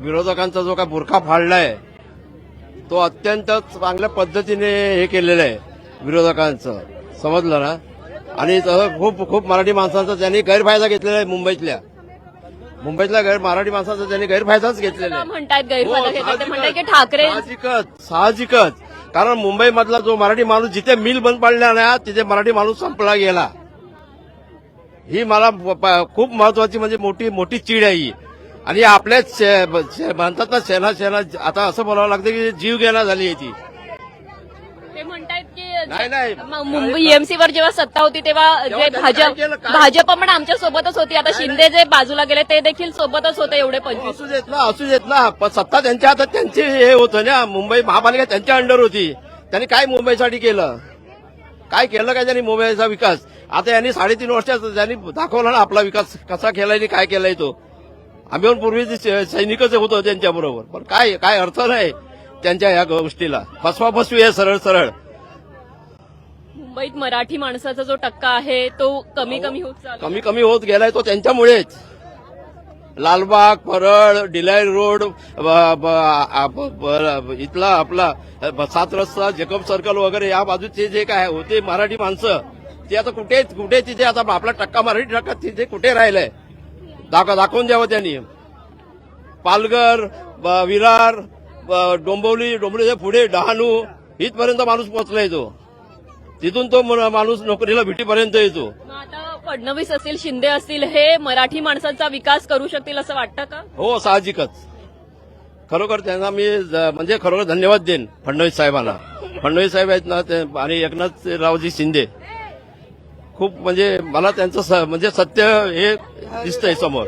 विरोधकांचा जो काय बुरखा फाडलाय तो अत्यंत चांगल्या पद्धतीने हे केलेलं आहे विरोधकांचं. समजलं ना? आणि तसं खूप खूप मराठी माणसांचा त्यांनी गैरफायदा घेतलेला आहे मुंबईतल्या. मुंबईतल्या गैर मराठी माणसांचा त्यांनी गैरफायदाच घेतलेला आहे. हो, म्हणतात साहजिकच. ठाकरे साहजिकच साहजिकच. कारण मुंबईमधला जो मराठी माणूस जिथे मिल बंद पडला ना तिथे मराठी माणूस संपला गेला. ही मला खूप महत्वाची म्हणजे मोठी मोठी चीड आहे ही. आणि आपल्याच म्हणतात ना सेना सेना आता असं बोलावं लागतं की जीव घेणा झाली ती ते म्हणतायत नाही, नाही. म- मुंबई एमसी वर जेव्हा सत्ता होती तेव्हा जे भाजप काय केलं? काय? भाजप पण आमच्या सोबतच होती. आता शिंदे जे बाजूला गेले ते देखील सोबतच होते एवढे पंचवीस. असू देत ना असू देत ना. पण सत्ता त्यांच्या हातात त्यांचे हे होतं ना. मुंबई महापालिका त्यांच्या अंडर होती. त्यांनी काय मुंबईसाठी केलं? काय केलं काय त्यांनी मुंबईचा विकास? आता यांनी साडेतीन वर्षात त्यांनी दाखवला ना आपला विकास कसा केलाय आणि काय केलाय तो. आम्ही पण पूर्वी जे सै- सैनिकच होतो त्यांच्याबरोबर पण काय काय अर्थ नाही त्यांच्या या गोष्टीला. फसवा फसवी आहे सरळ सरळ. मुंबईत मराठी माणसाचा जो टक्का आहे तो कमी कमी होत चालला. कमी कमी होत गेलाय तो त्यांच्यामुळेच. लालबाग परळ डिलाय रोड ब- ब- आ- ब- ब- इथला आपला ब- सात रस्ता जेकब सर्कल वगैरे या बाजूचे जे काय होते मराठी माणसं ते आता कुठे कुठे तिथे आता आपला टक्का मराठी टक्का तिथे कुठे राहिलाय? दाखव दाखवून द्यावं त्यांनी. पालघर विरार डोंबिवली डोंबिवलीच्या पुढे डहाणू इथपर्यंत माणूस पोहोचलाय तो. तिथून तो माणूस नोकरीला भेटीपर्यंत येतो. फडणवीस असतील शिंदे असतील हे मराठी माणसाचा विकास करू शकतील असं वाटतं का? हो साहजिकच. खरोखर त्यांना मी म्हणजे खरोखर धन्यवाद देईन फडणवीस साहेबांना. फडणवीस साहेब आहेत ना ते आणि एकनाथरावजी शिंदे. खूप म्हणजे मला त्यांचं स- म्हणजे सत्य हे दिसतंय समोर.